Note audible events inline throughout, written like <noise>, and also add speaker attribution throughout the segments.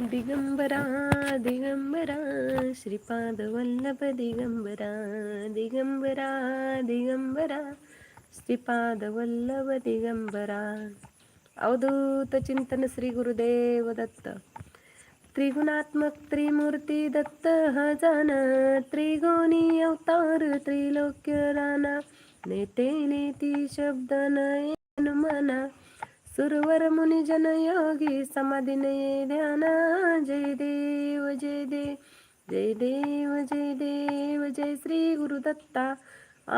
Speaker 1: दिगंबरा दिगंबरा श्रीपाद वल्लभ दिगंबरा दिगंबरा दिगंबरा श्रीपाद वल्लभ दिगंबरा। अवधूत चिंतन श्री गुरुदेव दत्त। त्रिगुणात्मक त्रिमूर्ती दत्त हजाना। जान त्रिगुणी अवतार त्रिलोक्य राणा। नेते नेती शब्द नयन मना। सुरवर मुनी जन योगी समाधीने ध्यान। जय देव जय देव जय देव जय देव जय श्री गुरुदत्ता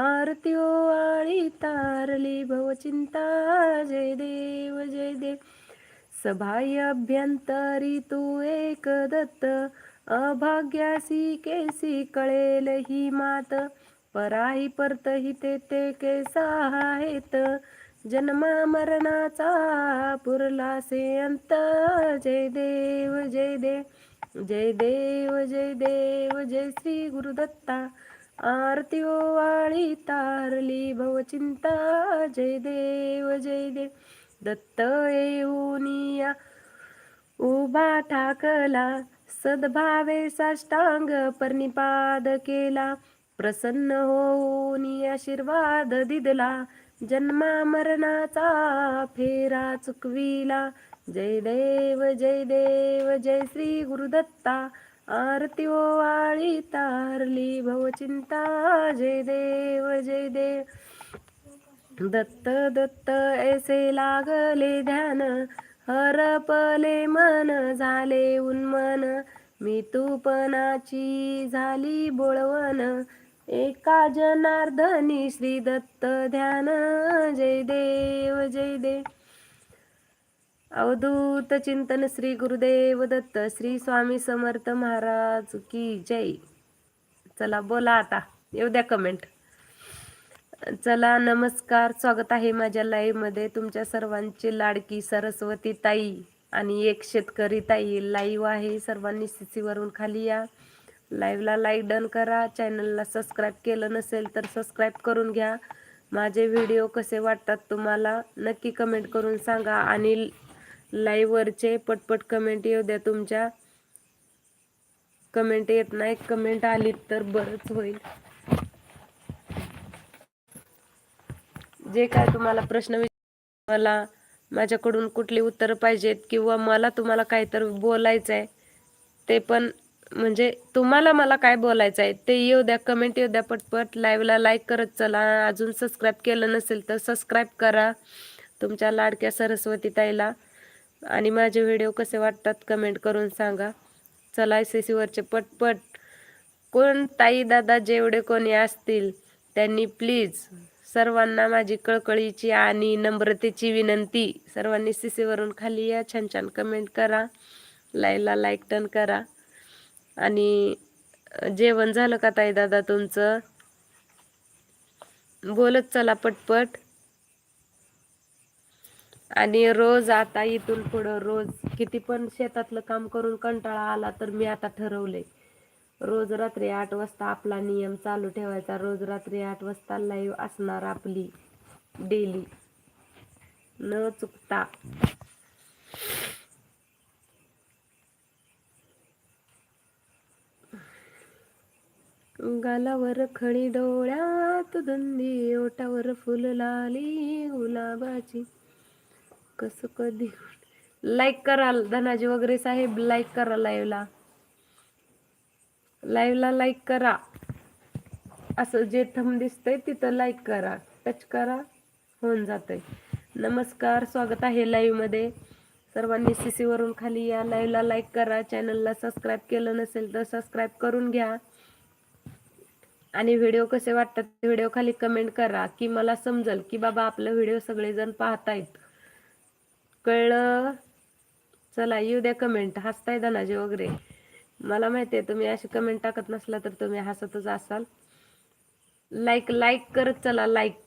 Speaker 1: आरती हो ओ आळी तारली भवचिंता जय देव जय देव सभाय अभ्यंतरी तू एक दत्त। अभाग्यासी केसी कळेल ही मात। पराही परत हि ते केसा आहेत। जन्मा मरणाचा पुरला से अंत जय देव जय देव जय देव जय देव जय श्री गुरुदत्ता. आरती ओ वाळी तारली भवचिंता. जय देव जय देव दत्त येऊनिया उभा ठाकला सद्भावे साष्टांग परनिपाद केला. प्रसन्न होऊन आशीर्वाद दिदला. जन्मा मरणाचा फेरा चुकविला. जय देव जय देव जय श्री गुरुदत्ता. आरती ओ वाळी तारली भवचिंता. जय देव जय देव. दत्त दत्त ऐसे लागले ध्यान. हरपले मन झाले उन्मन. मी तूपनाची झाली बोळवण. एका जनार्दनी श्री दत्त ध्यान. जय देव जय देव अवधूत चिंतन श्री गुरुदेव दत्त श्री स्वामी समर्थ महाराज की जय. चला बोला आता येऊ द्या कमेंट चला नमस्कार. स्वागत आहे माझ्या लाईव्हमध्ये तुमच्या सर्वांची लाडकी सरस्वती ताई आणि एक शेतकरी ताई लाईव्ह आहे. सर्वांनी सीसीवरून खाली या. लाईव्हला लाईक डन करा. चॅनलला सबस्क्राईब केलं नसेल तर सबस्क्राईब करून घ्या. माझे व्हिडिओ कसे वाटतात तुम्हाला नक्की कमेंट करून सांगा. आणि लाईव्हवरचे पटपट कमेंट येऊ द्या तुमच्या. कमेंट येत नाही. कमेंट आली तर बरंच होईल. जे काय तुम्हाला प्रश्न विचार मला माझ्याकडून कुठली उत्तरं पाहिजेत किंवा मला तुम्हाला काहीतरी बोलायचं आहे ते पण म्हणजे तुम्हाला मला काय बोलायचं आहे ते येऊ द्या कमेंट येऊ द्या पटपट. लाईव्हला लाईक करत चला. अजून सबस्क्राईब केलं नसेल तर सबस्क्राईब करा. तुमच्या लाडक्या सरस्वती ताईला. आणि माझे व्हिडिओ कसे वाटतात कमेंट करून सांगा. चला एस एस सीवरचे पटपट. कोण ताई दादा जेवढे कोणी असतील त्यांनी प्लीज सर्वांना माझी कळकळीची आणि नम्रतेची विनंती. सर्वांनी सीसीवरून खाली या. छान छान कमेंट करा. लाईला लाईक टन करा. आणि जेवण झालं का ताई दादा तुमचं? बोलत चला पटपट. आणि रोज आता इथून पुढं रोज किती पण शेतातलं काम करून कंटाळा आला तर मी आता ठरवले रोज रात्री आठ वाजता आपला नियम चालू ठेवायचा. रोज रात्री आठ वाजता लाईव्ह असणार आपली डेली न चुकता. गालावर खळी डोळ्यात धुंदी ओटावर फुल लाली गुलाबाची. कस कधी? लाईक कराल धनाजी वगैरे साहेब लाईक करा लाईव्हला लाईव्हला लाईक करा. असं जे थंब दिसतंय तिथं लाईक करा. टच करा. होऊन जातंय. नमस्कार स्वागत आहे लाईव्हमध्ये. सर्वांनी सीसी वरून खाली या. लाईव्हला लाईक करा. चॅनलला सबस्क्राईब केलं नसेल तर सबस्क्राईब करून घ्या. आणि व्हिडिओ कसे वाटतात व्हिडिओ खाली कमेंट करा की मला समजल की बाबा आपलं व्हिडिओ सगळेजण पाहतायत. कळलं? चला येऊ द्या कमेंट हसताय धनाजी वगैरे. मला माहिती आहे तुम्ही अशी कमेंट टाकत नसला तर तुम्ही हसतच असाल. लाईक लाईक करत चला लाईक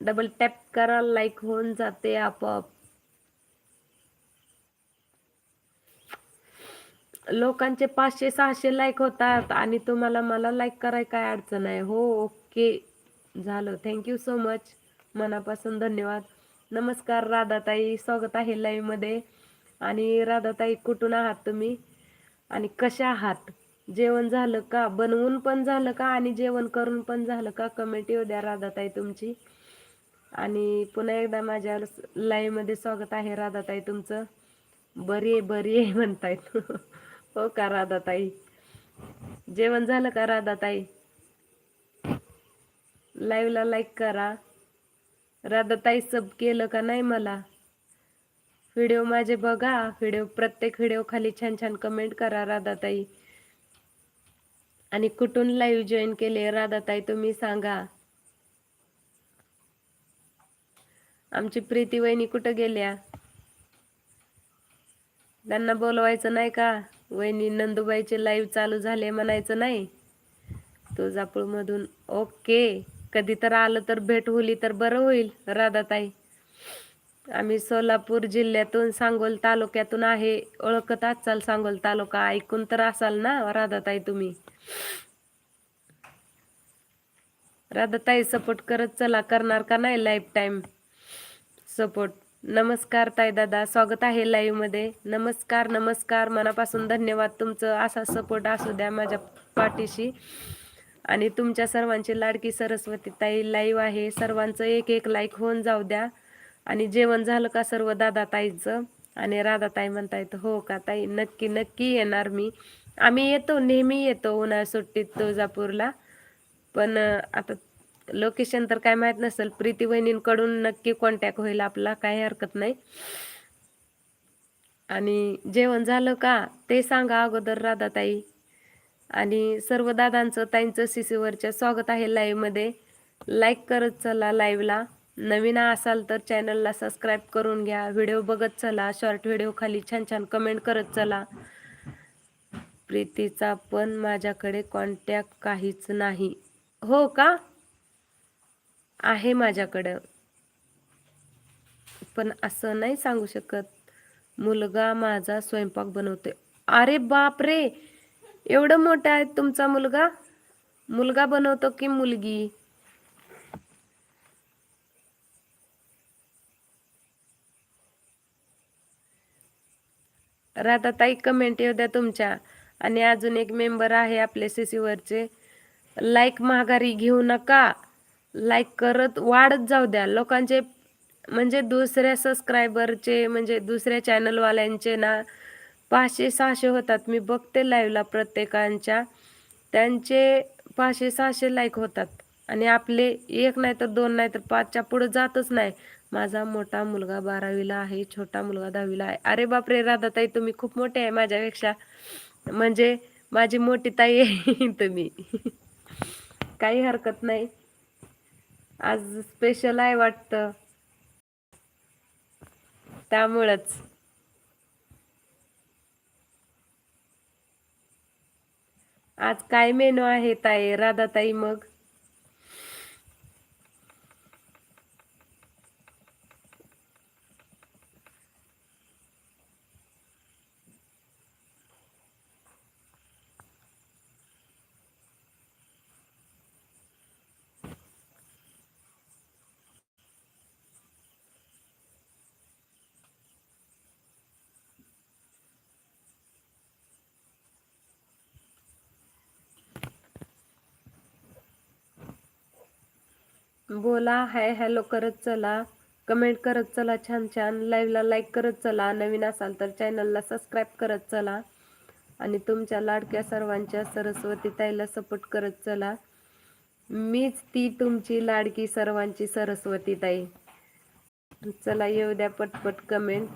Speaker 1: डबल टॅप करा लाईक होऊन जाते आपोआप. लोकांचे पाचशे सहाशे लाईक होतात आणि तुम्हाला मला लाईक कराय काय अडचण आहे हो ओके झालं. थँक्यू सो मच मनापासून धन्यवाद. नमस्कार राधाताई. स्वागत आहे लाईव्हमध्ये आणि राधाताई कुठून आहात तुम्ही? आणि कशा आहात? जेवण झालं का? बनवून पण झालं का? आणि जेवण करून पण झालं का? कमेंट येऊ द्या राधाताई तुमची. आणि पुन्हा एकदा माझ्या लाईव्हमध्ये स्वागत आहे राधाताई तुमचं. बरी आहे बरी आहे म्हणतायत. <laughs> हो का राधाताई? जेवण झालं का राधाताई? लाईव्हला लाईक करा. राधाताई सब केलं का नाही मला? व्हिडिओ माझे बघा. व्हिडिओ प्रत्येक व्हिडिओ खाली छान छान कमेंट करा राधाताई. आणि कुठून लाईव्ह जॉईन केले राधाताई तुम्ही सांगा. आमची प्रीती वहिनी कुठं गेल्या? त्यांना बोलवायचं नाही का? वहिनी नंदुबाईचे लाईव्ह चालू झाले म्हणायचं नाही. तुळजापूरमधून ओके कधी तर आलं तर भेट होली तर बरं होईल राधाताई. आम्ही सोलापूर जिल्ह्यातून सांगोल तालुक्यातून आहे ओळखत असाल सांगोल तालुका ऐकून तर असाल ना राधाताई तुम्ही. राधाताई सपोर्ट करत चला करणार का नाही लाईफ टाईम सपोर्ट नमस्कार ताई दादा स्वागत आहे लाईव्हमध्ये. नमस्कार नमस्कार. मनापासून धन्यवाद तुमचं असा सपोर्ट असू द्या माझ्या पाठीशी. आणि तुमच्या सर्वांची लाडकी सरस्वती ताई लाईव्ह आहे. सर्वांचं एक एक लाईक होऊन जाऊ द्या. आणि जेवण झालं का सर्व दादा ताईचं? आणि राधा ताई म्हणतायत हो का ताई? नक्की नक्की येणार मी. आम्ही येतो नेहमी येतो उन्हाळ्या सुट्टीत तुळजापूरला. पण आता लोकेशन तर काय माहीत नसेल. प्रीती वहिनींकडून नक्की कॉन्टॅक्ट होईल आपला काही हरकत नाही. आणि जेवण झालं का? ते सांगा अगोदर राधाताई. आणि सर्व दादांचं ताईंचं सीसीवरच्या स्वागत आहे लाईव्हमध्ये लाईक करत चला लाईव्हला नवीन असाल तर चॅनलला सबस्क्राईब करून घ्या. व्हिडिओ बघत चला. शॉर्ट व्हिडिओ खाली छान छान कमेंट करत चला. प्रीतीचा पण माझ्याकडे कॉन्टॅक्ट काहीच नाही. हो का? आहे माझ्याकडं. पण असं नाही सांगू शकत. मुलगा माझा स्वयंपाक बनवतोय. अरे बाप रे! एवढं मोठं आहे तुमचा मुलगा? मुलगा बनवतो की मुलगी? ताई कमेंट येऊ द्या तुमच्या. आणि अजून एक मेंबर आहे आपले सीसीवरचे लाईक माघारी घेऊ नका. लाईक करत वाढत जाऊ द्या. लोकांचे म्हणजे दुसऱ्या सबस्क्रायबरचे म्हणजे दुसऱ्या चॅनलवाल्यांचे ना पाचशे सहाशे होतात. मी बघते लाईव्हला प्रत्येकांच्या. त्यांचे पाचशे सहाशे लाईक होतात. आणि आपले एक नाही तर दोन नाही तर पाचच्या पुढं जातच नाही. माझा मोठा मुलगा बारावीला आहे छोटा मुलगा दहावीला आहे. अरे बापरे राधाताई तुम्ही खूप मोठे आहे माझ्यापेक्षा. म्हणजे माझी मोठी ताई आहे <laughs> तुम्ही. काही हरकत नाही. आज स्पेशल आहे वाटतं. त्यामुळंच. आज काय मेनू आहे ताई? राधाताई मग. बोला हाय हॅलो करत चला. कमेंट करत चला छान छान. लाईव्हला लाईक करत चला. नवीन असाल तर चॅनलला सबस्क्राईब करत चला. आणि तुमच्या लाडक्या सर्वांच्या सरस्वती ताईला सपोर्ट करत चला. मीच ती तुमची लाडकी सर्वांची सरस्वती ताई. चला येऊ द्या पटपट कमेंट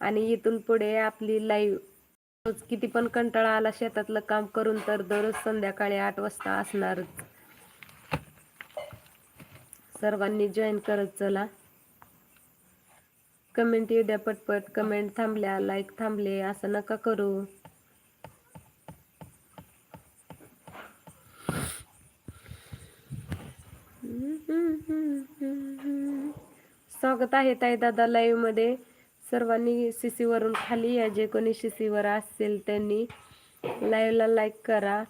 Speaker 1: आणि इथून पुढे आपली लाईव्ह किती पण कंटाळा आला शेतातलं काम करून तर दररोज संध्याकाळी आठ वाजता असणारच. सर्वांनी जॉईन करत चला. कमेंट येऊ द्या पटपट. कमेंट थांबल्या लाईक थांबले असं नका करू. स्वागत आहे ताई दादा लाईव्हमध्ये. सर्वांनी सीसी वरून खाली या. जे कोणी सीसीवर असेल त्यांनी लाईव्हला लाईक करा.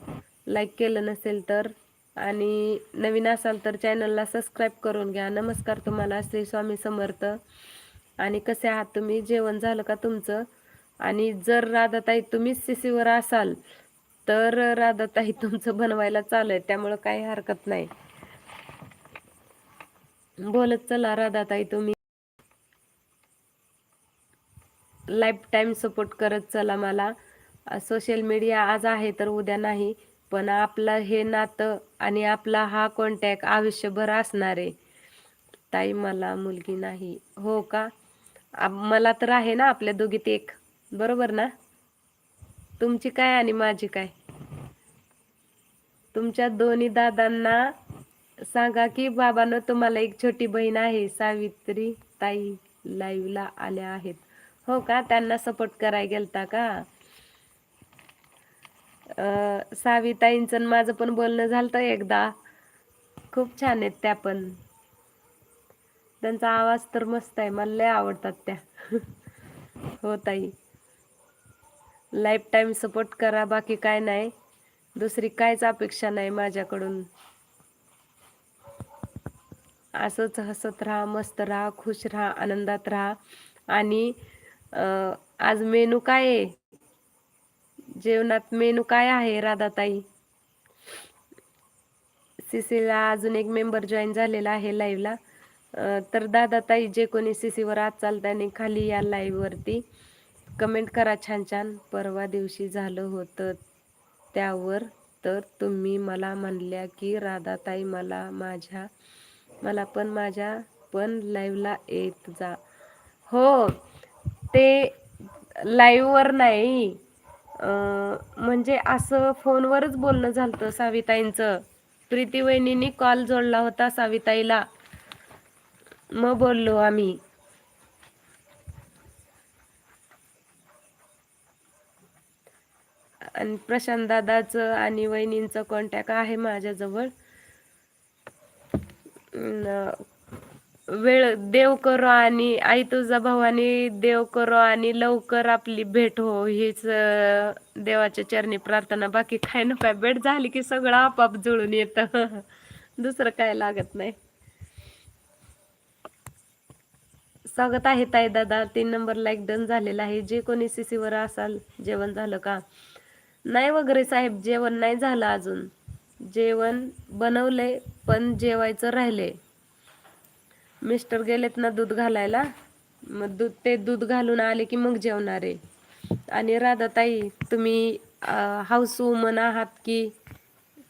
Speaker 1: लाईक केलं नसेल तर. आणि नवीन असाल तर चॅनलला सबस्क्राईब करून घ्या. नमस्कार तुम्हाला श्री स्वामी समर्थ. आणि कसे आहात तुम्ही? जेवण झालं का तुमचं? आणि जर राधाताई तुम्हीच सीसीवर असाल तर राधाताई तुमचं बनवायला चालू आहे त्यामुळं काही हरकत नाही. बोलत चला राधाताई तुम्ही. लाईफ टाईम सपोर्ट करत चला मला. सोशल मीडिया आज आहे तर उद्या नाही. पण आपलं हे नातं आणि आपला हा कॉन्टॅक्ट आयुष्यभर असणार आहे. ताई मला मुलगी नाही. हो का? मला तर आहे ना आपल्या दोघीत एक. बरोबर ना? तुमची काय आणि माझी काय? तुमच्या दोन्ही दादांना सांगा की बाबानं तुम्हाला एक छोटी बहीण आहे सावित्री ताई लाईव्हला आल्या आहेत. हो का? त्यांना सपोर्ट करायला गेलता का? साविताईंचं माझं पण बोलणं झालं एकदा. खूप छान आहेत त्या पण. त्यांचा आवाज तर मस्त आहे मला लय आवडतात त्या. हो ताई. लाईफ टाईम सपोर्ट करा बाकी काय नाही. दुसरी कायच अपेक्षा नाही माझ्याकडून. असंच हसत राहा मस्त राहा खुश राहा आनंदात राहा. आणि आज मेनू काय आहे? जेवणात मेनू काय आहे राधाताई? सीसीला अजून एक मेंबर जॉईन झालेला आहे लाईव्हला तर दादाताई जे कोणी सीसीवर आत चालताना खाली या लाईव्हवरती कमेंट करा छान छान. परवा दिवशी झालं होतं त्यावर तर तुम्ही मला म्हणल्या की राधाताई मला माझ्या मला पण माझ्या पण लाईव्हला येत जा. हो ते लाईव्हवर नाही. म्हणजे असं फोनवरच बोलणं झालं साविताईंचं. प्रीती वहिनींनी कॉल जोडला होता साविताईला. मग बोललो आम्ही. आणि प्रशांत दादाचं आणि वहिनींचं कॉन्टॅक्ट आहे माझ्याजवळ. वेळ देव करो आणि आई तुझा भवानी देव करो आणि लवकर आपली भेट हो हीच देवाच्या चरणी प्रार्थना. बाकी काय नका भेट झाली की सगळं आपाप जुळून येतं. <laughs> दुसरं काय लागत नाही. स्वागत आहे ताई दादा. तीन नंबर लाईक डन झालेला आहे. जे कोणी सीसीवर असाल जेवण झालं का? नाही वगैरे साहेब जेवण नाही झालं अजून. जेवण बनवलंय पण जेवायचं राहिलंय. मिस्टर गेलेत ना दूध घालायला. मग दूध ते दूध घालून आले की मग जेवणार. आहे आणि राधाताई तुम्ही हाऊस वुमन आहात की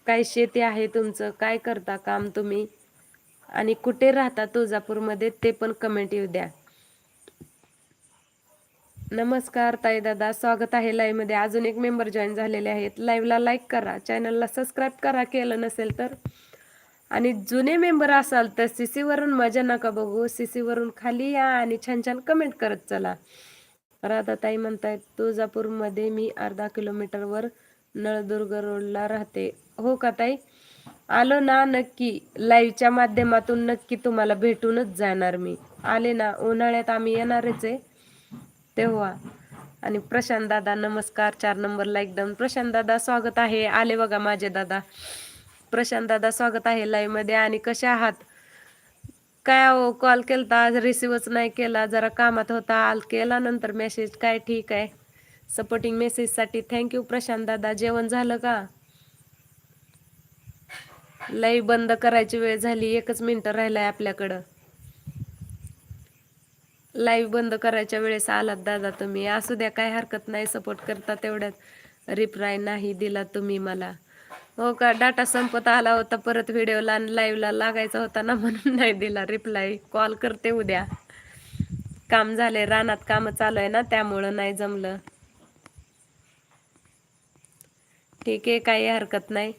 Speaker 1: काय शेती आहे तुमचं? काय करता काम तुम्ही? आणि कुठे राहता तुळजापूरमध्ये? ते पण कमेंट येऊ द्या. नमस्कार ताई दादा स्वागत आहे लाईव्हमध्ये अजून एक मेंबर जॉईन झालेले आहेत. लाईव्हला लाईक करा. चॅनलला सबस्क्राईब करा. केलं नसेल तर. आणि जुने मेंबर असाल तर सी वरून मजा नका बघू. सी वरून खाली या आणि छान छान कमेंट करत चला. राधाताई म्हणतायत तुळजापूरमध्ये मी अर्धा किलोमीटरवर नळदुर्ग रोडला राहते. हो का ताई? आलो ना नक्की. लाईव्हच्या माध्यमातून नक्की तुम्हाला भेटूनच जाणार मी. आले ना उन्हाळ्यात आम्ही येणारच आहे. तेव्हा. आणि प्रशांत दादा नमस्कार. चार नंबरला एकदम प्रशांत दादा स्वागत आहे. आले बघा माझे दादा. प्रशांत दादा स्वागत आहे लाईव्हमध्ये. आणि कशा आहात? काय हो कॉल केलता रिसिव्हच नाही केला जरा कामात होता. आल केला नंतर मेसेज काय ठीक आहे? सपोर्टिंग मेसेजसाठी थँक्यू प्रशांत दादा. जेवण झालं का? लाईव्ह बंद करायची वेळ झाली. एकच मिनिट राहिलाय आपल्याकडं. लाईव्ह बंद करायच्या वेळेस आलात दादा तुम्ही. असू द्या काय हरकत नाही. सपोर्ट करता तेवढ्यात. रिप्लाय नाही दिला तुम्ही मला. हो का? डाटा संपत आला होता परत व्हिडिओला आणि लाईव्हला लागायचा होता ना म्हणून नाही दिला रिप्लाय कॉल करते उद्या. काम झाले रानात काम चालू आहे ना त्यामुळं नाही जमलं. ठीक आहे काही हरकत नाही.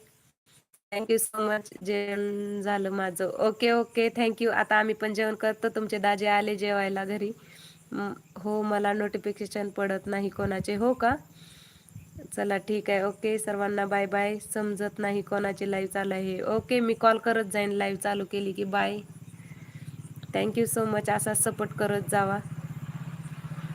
Speaker 1: थँक्यू सो मच जेवण झालं माझं. ओके ओके थँक्यू आता आम्ही पण जेवण करतो. तुमचे दाजे आले जेवायला घरी. हो मला नोटिफिकेशन पडत नाही कोणाचे. हो का? चला ठीक आहे. ओके सर्वांना बाय बाय समजत नाही कोणाची लाईव्ह चालू आहे. ओके मी कॉल करत जाईन. लाईव्ह चालू केली की bye thank you so much असा सपोर्ट करत जावा.